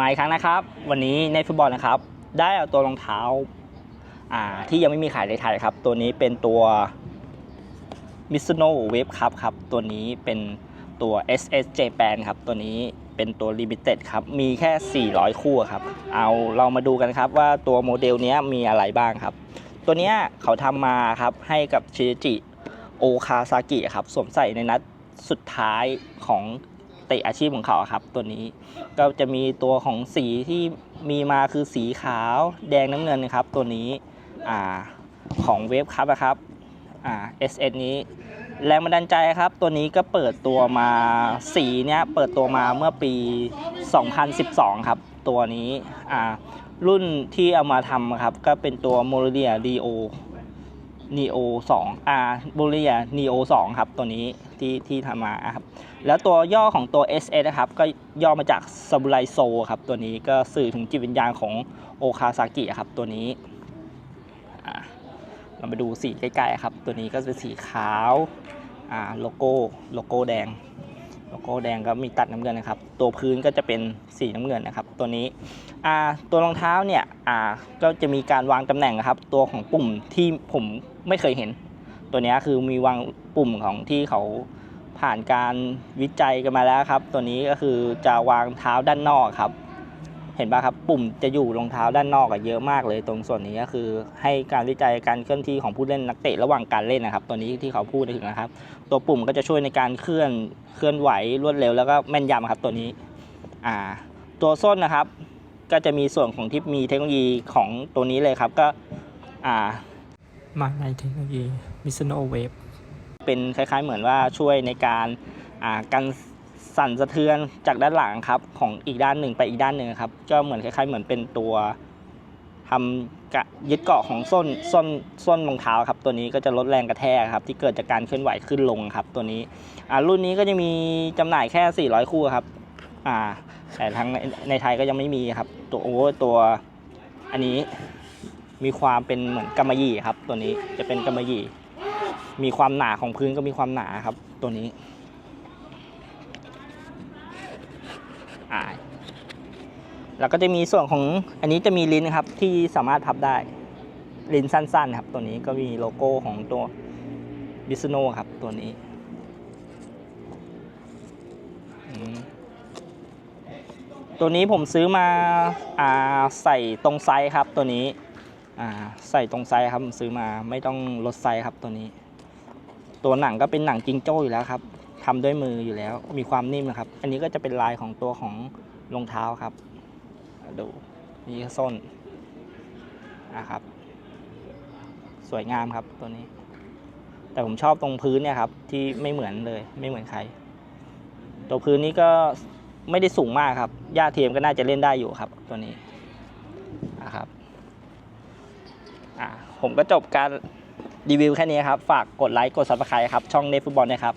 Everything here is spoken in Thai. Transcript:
มาอีกครั้งนะครับ วันนี้ในฟุตบอลนะครับ ได้เอาตัวรองเท้าอ่าที่ยังไม่มีขายในไทยครับ ตัวนี้เป็นตัว Mizuno Wave Cup ครับ ตัวนี้เป็นตัว SS Japan ครับ ตัวนี้เป็นตัว Limited ครับ มีแค่ 400 คู่ครับ เอาเรามาดูกันครับว่าตัวโมเดลนี้มีอะไรบ้างครับ ตัวนี้เขาทำมาครับให้กับชิจิโอคาซากิครับสวมใส่ในนัดสุดท้ายของ เตะอาชีพของเขาครับ ตัวนี้ก็จะมีตัวของสีที่มีมาคือสีขาวแดงน้ำเงินนะครับ ตัวนี้อ่าของเวฟครับนะครับอ่า SS นี้แรงบันดาลใจครับ ตัวนี้ก็เปิดตัวมาสีเนี้ยเปิดตัวมาเมื่อปี 2012 ครับ ตัวนี้อ่ารุ่นที่เอามาทำครับ ก็เป็นตัว m o r i a Neo Neo 2อ่า m o r i a Neo 2 ครับ ตัวนี้ที่ที่ทำมาครับ แล้วตัวย่อของตัว SS นะครับ ก็ย่อมาจาก Samurai Soul ครับ ตัวนี้ก็สื่อถึงจิตวิญญาณของโอคาซากิครับ ตัวนี้เราไปดูสีใกล้ๆครับ ตัวนี้ก็จะเป็นสีขาวอ่าโลโก้โลโก้แดง โลโก้แดงก็มีตัดน้ำเงินนะครับ ตัวพื้นก็จะเป็นสีน้ำเงินนะครับ ตัวนี้ตัวรองเท้าเนี่ยก็จะมีการวางตำแหน่งนะครับ ตัวของปุ่มที่ผมไม่เคยเห็น ตัวนี้คือมีวางปุ่มของที่เขาผ่านการวิจัยกันมาแล้วครับ ตัวนี้ก็คือจะวางเท้าด้านนอกครับ เห็นปะครับปุ่มจะอยู่รองเท้าด้านนอกอะเยอะมากเลยตรงส่วนนี้ก็คือ ให้การวิจัยการเคลื่อนที่ของผู้เล่นนักเตะระหว่างการเล่นนะครับ ตัวนี้ที่เขาพูดถึงนะครับ ตัวปุ่มก็จะช่วยในการเคลื่อนเคลื่อนไหวรวดเร็วแล้วก็แม่นยำครับตัวนี้อ่าตัวส้นนะครับ ก็จะมีส่วนของที่มีเทคโนโลยีของตัวนี้เลยครับก็อ่ามาในเทคโนโลยี Mizuno Wave เป็นคล้ายๆเหมือนว่าช่วยในการอ่ากัน สั่นสะเทือนจากด้านหลังครับ ของอีกด้านหนึ่งไปอีกด้านหนึ่งครับ ก็เหมือนคล้ายๆ เหมือนเป็นตัวทำกะยึดเกาะของส้นส้นส้นรองเท้าครับ ตัวนี้ก็จะลดแรงกระแทกครับ ที่เกิดจากการเคลื่อนไหวขึ้นลงครับ ตัวนี้อ่ารุ่นนี้ก็จะมีจำหน่ายแค่ 400 คู่ครับอ่าแต่ทั้งในในไทยก็ยังไม่มีครับ ตัวโอ้ตัวอันนี้มีความเป็นเหมือนกำมะหยี่ครับ ตัวนี้จะเป็นกำมะหยี่ มีความหนาของพื้นก็มีความหนาครับ ตัวนี้ อ่าแล้วก็จะมีส่วนของอันนี้จะมีลิ้นนะครับที่สามารถพับได้ ลิ้นสั้นๆครับตัวนี้ก็มีโลโก้ของตัวบิสโนครับตัวนี้ตัวนี้ผมซื้อมาอ่าใส่ตรงไซส์ครับตัวนี้อ่าใส่ตรงไซส์ครับผมซื้อมาไม่ต้องลดไซส์ครับตัวนี้ ตัวหนังก็เป็นหนังจิงโจ้อยู่แล้วครับ ทำด้วยมืออยู่แล้ว มีความนิ่มนะครับ อันนี้ก็จะเป็นลายของตัวของรองเท้าครับ ดูนี่ส้นนะครับ สวยงามครับตัวนี้ แต่ผมชอบตรงพื้นเนี่ยครับ ที่ไม่เหมือนเลยไม่เหมือนใคร ตัวพื้นนี้ก็ไม่ได้สูงมากครับหญ้าเทียมก็น่าจะเล่นได้อยู่ครับ ตัวนี้นะครับอ่าผมก็จบการรีวิวแค่นี้ครับ ฝากกดไลค์ กด subscribe ครับ ช่องเนฟุตบอลนะครับ